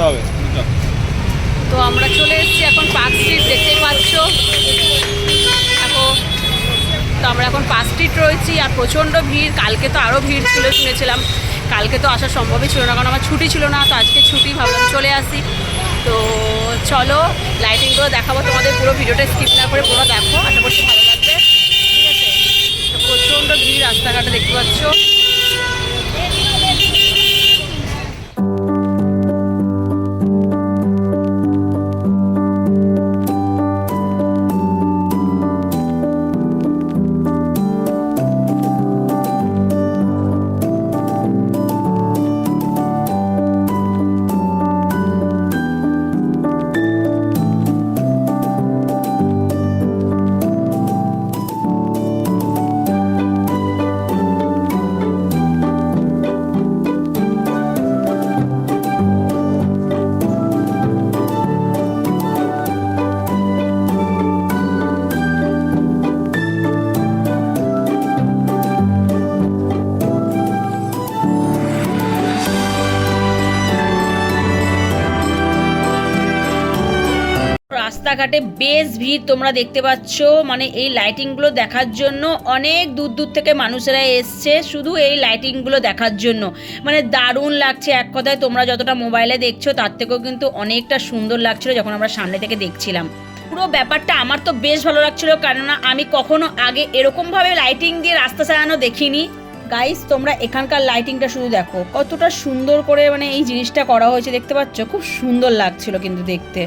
একটা হবে। তো আমরা চলে এসেছি এখন পার্ক স্ট্রিট, দেখতেই পাচ্ছ। এখন তো আমরা এখন পার্ক স্ট্রিট রয়েছি আর প্রচণ্ড ভিড়। কালকে তো আরও ভিড় ছিল, শুনেছিলাম। কালকে তো আসা সম্ভবই ছিল না, কারণ আমার ছুটি ছিল না, তো আজকে ছুটি ভাবলাম চলে আসি। তো চলো লাইটিংগুলো দেখাবো। তোমাদের পুরো ভিডিওটা স্কিপ না করে পুরো দেখো। আশা করছি ভালো লাগবে। ঠিক আছে? প্রচণ্ড ভিড় রাস্তাঘাটে, দেখতে পাচ্ছ। রাস্তাঘাটে বেশ ভিড় তোমরা দেখতে পাচ্ছ। মানে এই লাইটিংগুলো দেখার জন্য অনেক দূর দূর থেকে মানুষেরা এসছে শুধু এই লাইটিংগুলো দেখার জন্য। মানে দারুণ লাগছে। এক কথায় তোমরা যতটা মোবাইলে দেখছ, তার থেকেও কিন্তু অনেকটা সুন্দর লাগছিল যখন আমরা সামনে থেকে দেখছিলাম। পুরো ব্যাপারটা আমার তো বেশ ভালো লাগছিল, কেননা আমি কখনো আগে এরকমভাবে লাইটিং দিয়ে রাস্তা সাজানো দেখিনি। গাইস তোমরা এখানকার লাইটিংটা শুধু দেখো। কতটা সুন্দর করে মানে এই জিনিসটা করা হয়েছে, দেখতে পাচ্ছ? খুব সুন্দর লাগছিল কিন্তু দেখতে।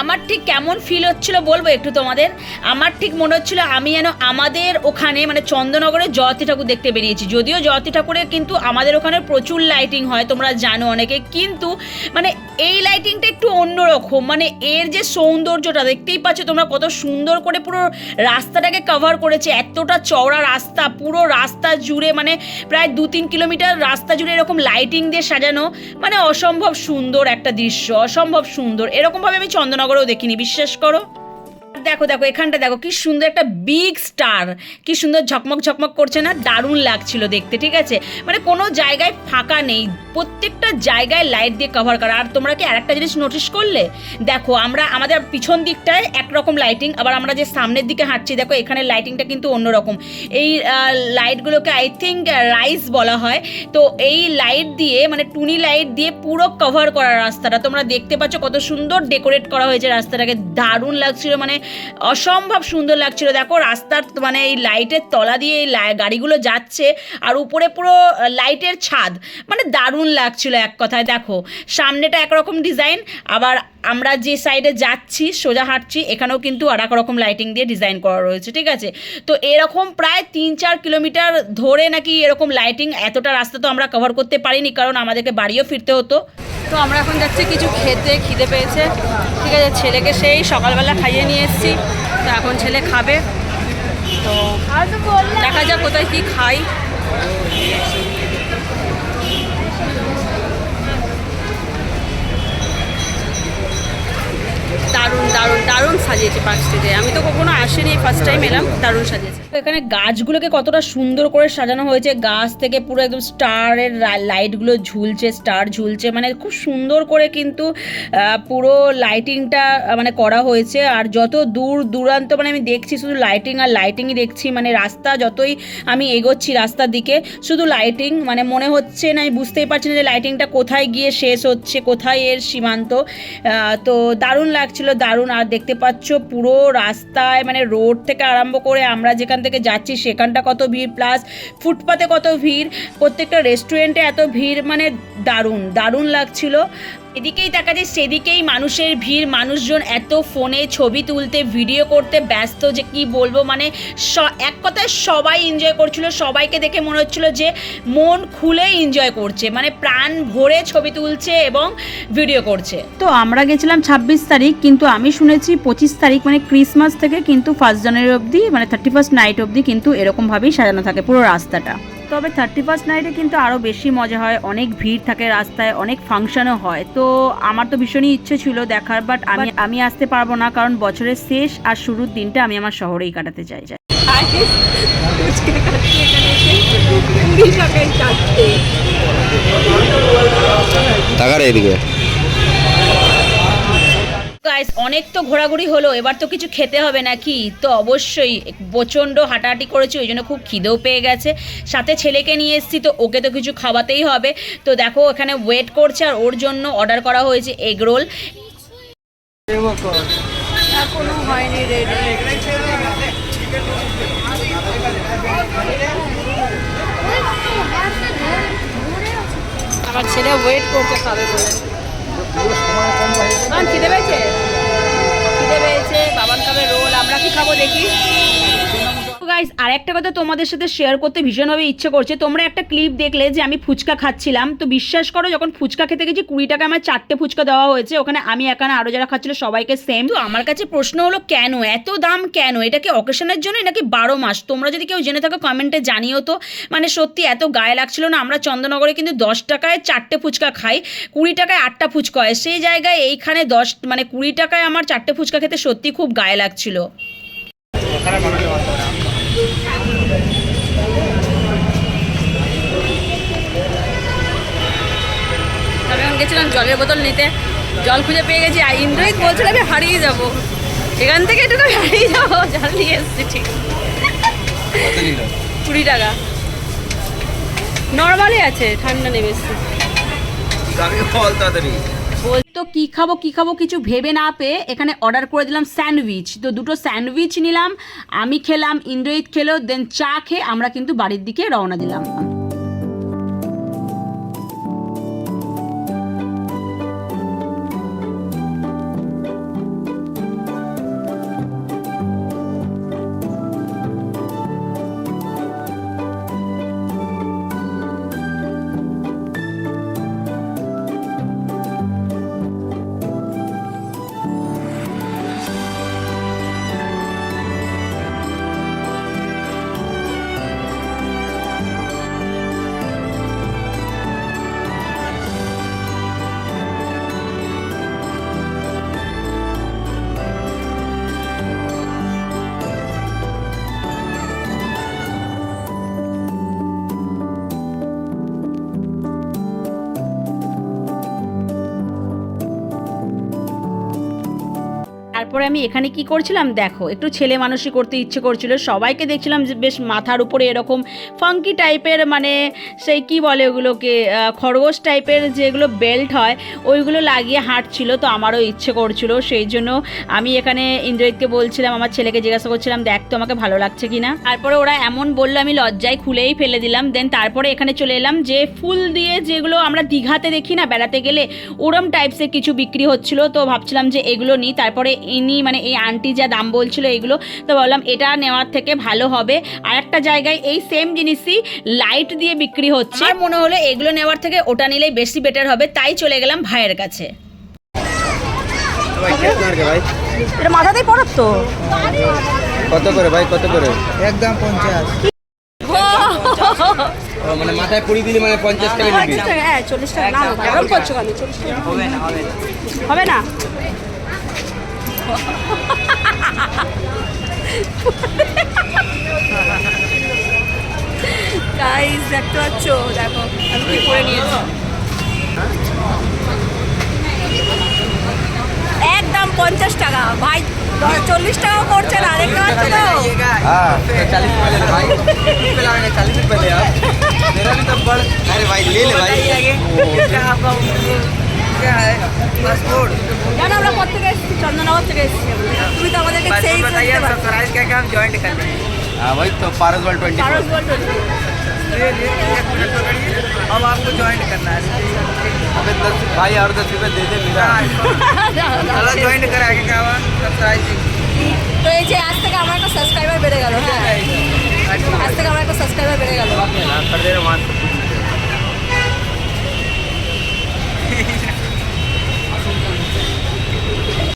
আমার ঠিক কেমন ফিল হচ্ছিল বলব একটু তোমাদের? আমার ঠিক মনে হচ্ছিল আমি যেন আমাদের ওখানে মানে চন্দ্রনগরে জয়তী ঠাকুর দেখতে বেরিয়েছি। যদিও জয়তী ঠাকুরের কিন্তু আমাদের ওখানে প্রচুর লাইটিং হয়, তোমরা জানো অনেকে। কিন্তু মানে এই লাইটিংটা একটু অন্যরকম। মানে এর যে সৌন্দর্যটা, দেখতেই পাচ্ছ তোমরা কত সুন্দর করে পুরো রাস্তাটাকে কভার করেছে। এতটা চওড়া রাস্তা, পুরো রাস্তা জুড়ে মানে প্রায় দু তিন কিলোমিটার রাস্তা জুড়ে এরকম লাইটিং দিয়ে সাজানো। মানে অসম্ভব সুন্দর একটা দৃশ্য, অসম্ভব সুন্দর। এরকমভাবে আমি চন্দননগরেও দেখিনি বিশ্বাস করো। দেখো দেখো, এখানটা দেখো, কি সুন্দর একটা বিগ স্টার কি সুন্দর ঝকমক ঝকমক করছে না, দারুণ লাগছিল দেখতে, ঠিক আছে? মানে কোনো জায়গায় ফাঁকা নেই, প্রত্যেকটা জায়গায় লাইট দিয়ে কভার করা। আর তোমরা কি আরেকটা জিনিস নোটিস করলে? দেখো, আমরা, আমাদের পিছন দিকটায় একরকম লাইটিং আবার আমরা যে সামনের দিকে হাঁটছি, দেখো, এখানে লাইটিংটা কিন্তু অন্যরকম। এই লাইটগুলোকে আই থিঙ্ক রাইস বলা হয়। তো এই লাইট দিয়ে মানে টুনি লাইট দিয়ে পুরো কভার করা রাস্তাটা। তোমরা দেখতে পাচ্ছ কত সুন্দর ডেকোরেট করা হয়েছে রাস্তাটাকে। দারুণ লাগছিল মানে অসম্ভব সুন্দর লাগছিল। দেখো রাস্তার মানে এই লাইটের তলা দিয়ে এই গাড়িগুলো যাচ্ছে আর উপরে পুরো লাইটের ছাদ। মানে দারুণ লাগছিল এক কথায়। দেখো, সামনেটা একরকম ডিজাইন আবার আমরা যে সাইডে যাচ্ছি, সোজা হাঁটছি, এখানেও কিন্তু আর রকম লাইটিং দিয়ে ডিজাইন করা রয়েছে, ঠিক আছে? তো এরকম প্রায় তিন চার কিলোমিটার ধরে নাকি এরকম লাইটিং এতটা রাস্তা তো আমরা কভার করতে পারিনি, কারণ আমাদেরকে বাড়িও ফিরতে হতো। তো আমরা এখন যাচ্ছি, কিছু খেতে খিদে পেয়েছে, ঠিক আছে? ছেলেকে সেই সকালবেলা খাইয়ে নিয়ে এসেছি, তো এখন ছেলে খাবে। তো দেখা যাক কোথায় কী খাই। সাজিয়েছে পার্ক স্ট্রিটে আমি তো কখনো আসিনি ফার্স্ট টাইম এলাম, দারুণ সাজিয়েছে। এখানে গাছগুলোকে কতটা সুন্দর করে সাজানো হয়েছে, গাছ থেকে পুরো একদম স্টারের লাইটগুলো ঝুলছে স্টার ঝুলছে মানে খুব সুন্দর করে কিন্তু পুরো লাইটিংটা মানে করা হয়েছে। আর যত দূর দূরান্ত মানে আমি দেখছি শুধু লাইটিং আর লাইটিংই দেখছি মানে রাস্তা যতই আমি এগোচ্ছি রাস্তার দিকে, শুধু লাইটিং মানে মনে হচ্ছে না, আমি বুঝতেই পারছি না যে লাইটিংটা কোথায় গিয়ে শেষ হচ্ছে, কোথায় এর সীমান্ত। তো দারুণ লাগছিল, দারুণ, আর দেখতে পাচ্ছ পুরো রাস্তায় মানে রোড থেকে আরম্ভ করে আমরা যেখান থেকে যাচ্ছি সেখানটা কত ভিড় প্লাস ফুটপাতে কত ভিড়, প্রত্যেকটা রেস্টুরেন্টে এত ভিড় মানে দারুণ দারুণ লাগছিল। এদিকেই তাকা যায়, সেদিকেই মানুষের ভিড়। মানুষজন এত ফোনে ছবি তুলতে, ভিডিও করতে ব্যস্ত যে কি বলব? মানে এক কথায় সবাই এনজয় করছিল। সবাইকে দেখে মনে হচ্ছিল যে মন খুলে এনজয় করছে। মানে প্রাণ ভরে ছবি তুলছে এবং ভিডিও করছে। তো আমরা গেছিলাম ছাব্বিশ তারিখ, কিন্তু আমি শুনেছি পঁচিশ তারিখ মানে ক্রিসমাস থেকে কিন্তু ফার্স্ট জানুয়ারি অবধি মানে থার্টি ফার্স্ট নাইট অবধি কিন্তু এরকমভাবেই সাজানো থাকে পুরো রাস্তাটা। তবে থার্টি ফার্স্ট নাইটে কিন্তু আরও বেশি মজা হয় অনেক ভিড় থাকে রাস্তায় অনেক ফাংশনও হয়। তো আমার তো ভীষণই ইচ্ছে ছিল দেখার বাট আমি আমি আসতে পারব না কারণ বছরের শেষ আর শুরুর দিনটা আমি আমার শহরেই কাটাতে চাই। যাই টাকার এদিকে গাইস অনেক তো ঘোরাঘুরি হলো এবার তো কিছু খেতে হবে নাকি? তো অবশ্যই প্রচণ্ড হাঁটাহাঁটি করেছি ওই জন্য খুব খিদেও পেয়ে গেছে। সাথে ছেলেকে নিয়ে এসেছি তো ওকে তো কিছু খাওয়াতেই হবে। তো দেখো এখানে ওয়েট করছে আর ওর জন্য অর্ডার করা হয়েছে এগ রোল এখনও হয়নি রেডি আমার ছেলে ওয়েট করতে খাবে বলে খিদে পেয়েছে? খাবে রোল। আমরা কি খাব দেখি? গাইস আর একটা কথা তোমাদের সাথে শেয়ার করতে ভীষণভাবে ইচ্ছে করছে। তোমরা একটা ক্লিপ দেখলে যে আমি ফুচকা খাচ্ছিলাম। তো বিশ্বাস করো যখন ফুচকা খেতে গেছি কুড়ি টাকা আমার চারটে ফুচকা দেওয়া হয়েছে। ওখানে আমি এখানে আরও যারা খাচ্ছিল সবাইকে সেম তো আমার কাছে প্রশ্ন হলো কেন? এত দাম কেন? এটা কি অকেশনের জন্য নাকি বারো মাস? তোমরা যদি কেউ জেনে থাকো কমেন্টে জানিও তো। মানে সত্যি এত গায়ে লাগছিল না আমরা চন্দননগরে কিন্তু দশ টাকায় চারটে ফুচকা খাই কুড়ি টাকায় আটটা ফুচকা হয়। সেই জায়গায় এইখানে দশ মানে কুড়ি টাকায় আমার চারটে ফুচকা খেতে সত্যি খুব গায়ে লাগছিল। গেছিলাম জলের বোতল নিতে। জল খুঁজে পেয়ে গেছি আর ইন্দ্রজিৎ বলছিল, আমি হারিয়ে যাব। এখান থেকে একটু হারিয়ে যাব, জল নিয়ে এসেছি ঠিক। কুড়ি টাকা। নর্মালি আছে, ঠান্ডা নেবে এসছি। তো কি খাব কি খাব কিছু ভেবে না পেয়ে এখানে অর্ডার করে দিলাম স্যান্ডউইচ। তো দুটো স্যান্ডউইচ নিলাম, আমি খেলাম, ইন্দ্রজিৎ খেলো দেন চা খেয়ে আমরা কিন্তু বাড়ির দিকে রওনা দিলাম। তারপরে আমি এখানে কি করছিলাম? দেখো, একটু ছেলে মানুষই করতে ইচ্ছে করছিল। সবাইকে দেখছিলাম যে বেশ মাথার উপরে এরকম ফাঙ্কি টাইপের মানে সেই কি বলে ওগুলোকে খরগোশ টাইপের যেগুলো বেল্ট হয়, ওইগুলো লাগিয়ে হাঁটছিল, তো আমারও ইচ্ছে করছিল। সেই জন্য আমি এখানে ইন্দ্রজিৎকে বলছিলাম, আমার ছেলেকে জিজ্ঞাসা করছিলাম, দেখ তো আমাকে ভালো লাগছে কি না তারপরে ওরা এমন বলল, আমি লজ্জায় খুলেই ফেলে দিলাম। দেন তারপরে এখানে চলে এলাম যে ফুল দিয়ে যেগুলো আমরা দীঘাতে দেখি না, বেড়াতে গেলে ওরম টাইপসের কিছু বিক্রি হচ্ছিল, তো ভাবছিলাম যে এগুলো নিই। তারপরে ইনি মানে এই আন্টি যা দাম বলছিল এগুলো তো বললাম এটা নেওয়ার থেকে ভালো হবে। আর একটা জায়গায় এই সেম জিনিসই লাইট দিয়ে বিক্রি হচ্ছে। আর মনে হলো এগুলো নেওয়ার থেকে ওটা নিলেই বেশি বেটার হবে তাই চলে গেলাম ভাইয়ের কাছে। ভাই ভাই? এটা মাথাতেই পড়ত তো। কত করে ভাই কত করে? একদম পঞ্চাশ। মানে মাথায় পুরি দিলি মানে পঞ্চাশ টাকা হ্যাঁ চল্লিশ টাকা। না না। হবে না? গাইস দেখতে পাচ্ছ দেখো আমি কি করে নিয়েছি একদম পঞ্চাশ টাকা ভাই দ- চল্লিশ টাকাও করছে না দেখতে পাচ্ছ তো हाँ चालीस रुपये ले ले भाई रुपये लगाने चालीस रुपये ले आप मेरा भी तो बड़ अरे भाई ले ले भाई क्या आपका क्या है पासपोर्ट জানো আমরা কোথেকে এসেছি চন্দননগর থেকে এসেছি তুমি তো আমাদেরকে সেই पासपोर्ट बताइए सरप्राइज क्या क्या हम ज्वाइंट कर लेंगे हाँ वही तो पारस वर्ल्ड ट्वेंटी পারস বলতো ये लिए एक मिनट पकड़िए अब आपको ज्वाइंट करना है अबे दस भाई और दस रुपये दे दे मेरा चलो ज्वाइंट करा के क्या हुआ सरप्राइज তো এই যে আজ থেকে আমার একটা সাবস্ক্রাইবার বেড়ে গেল হ্যাঁ আজ থেকে আমার একটা সাবস্ক্রাইবার বেড়ে গেল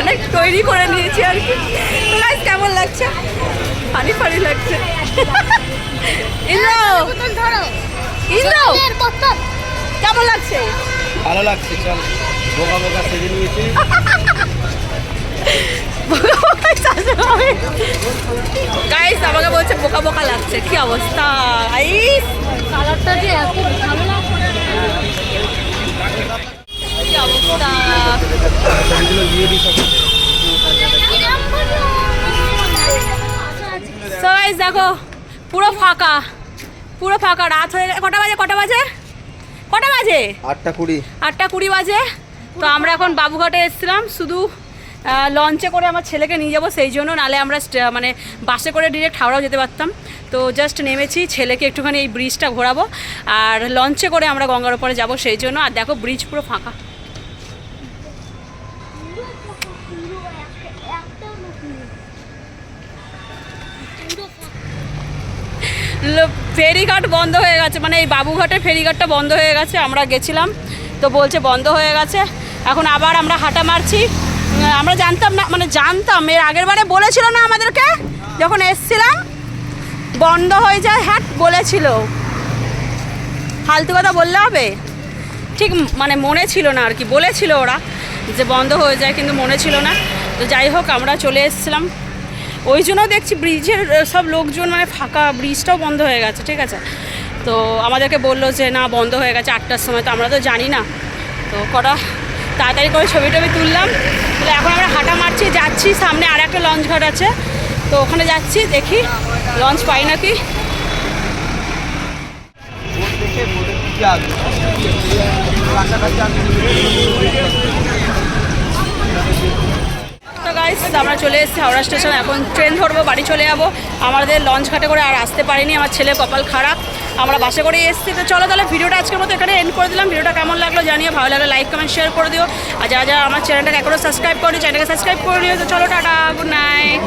অনেক তৈরি করে নিয়েছি আর কি। তো গাইস কেমন লাগছে? ফানি ফানি লাগছে। ইন্দ্র ইন্দ্র কেমন লাগছে? ভালো লাগছে চল। বোকা বোকা সেজে নিয়েছি। গাইস আমাকে বলছে বোকা বোকা লাগছে। কি অবস্থা? গাইস কালারটা যে এত ভালো লাগছে। অবস্থা। দেখো পুরো ফাঁকা। পুরো ফাঁকা। রাত হয়ে কটা বাজে? কটা বাজে? কটা বাজে? আটটা কুড়ি। আটটা কুড়ি বাজে। তো আমরা এখন বাবুঘাটে এসেছিলাম। শুধু লঞ্চে করে আমার ছেলেকে নিয়ে যাব সেই জন্য নালে আমরা মানে বাসে করে ডিরেক্ট হাওড়াও যেতে পারতাম। তো জাস্ট নেমেছি ছেলেকে একটুখানি এই ব্রিজটা ঘোরাবো। আর লঞ্চে করে আমরা গঙ্গার ওপরে যাব সেই জন্য। আর দেখো ব্রিজ পুরো ফাঁকা। ফেরিঘাট বন্ধ হয়ে গেছে। মানে এই বাবুঘাটের ফেরিঘাটটা বন্ধ হয়ে গেছে, আমরা গেছিলাম। তো বলছে বন্ধ হয়ে গেছে। এখন আবার আমরা হাঁটা মারছি। আমরা জানতাম না মানে জানতাম। এর আগের বারে বলেছিল না আমাদেরকে? যখন এসছিলাম, বন্ধ হয়ে যায় হ্যাঁ বলেছিল। ফালতু কথা বললে হবে? ঠিক মানে মনে ছিল না আর কি। বলেছিল ওরা যে বন্ধ হয়ে যায়, কিন্তু মনে ছিল না। তো যাই হোক, আমরা চলে এসেছিলাম। ওই জন্য দেখছি ব্রিজের সব লোকজন মানে ফাঁকা, ব্রিজটাও বন্ধ হয়ে গেছে, ঠিক আছে? তো আমাদেরকে বলল যে, না, বন্ধ হয়ে গেছে, আটটার সময়। তো আমরা তো জানি না। তো কটা, তাড়াতাড়ি করে ছবি টবি তুললাম। তাহলে এখন আমরা হাঁটা মারছি, যাচ্ছি, সামনে আর একটা লঞ্চ ঘাট আছে। তো ওখানে যাচ্ছি, দেখি, লঞ্চ পাই নাকি? তো গাইস আমরা চলে এসেছি হাওড়া স্টেশন। এখন ট্রেন ধরবো, বাড়ি চলে যাব। আমাদের লঞ্চ ঘাটে করে আর আসতে পারিনি, আমার ছেলে কপাল খারাপ। আমরা বাসে করে এসেছি। তো চলো তাহলে ভিডিওটা আজকের মতো এখানে এন্ড করে দিলাম। ভিডিওটা কেমন লাগল জানিয়ে ভালো লাগলে লাইক কমেন্ট শেয়ার করে দিও। আর যারা যারা আমার চ্যানেলটাকে এখনও সাবস্ক্রাইব করি চ্যানেলকে সাবস্ক্রাইব করে দিও তো চলো, টাটা গুড নাইট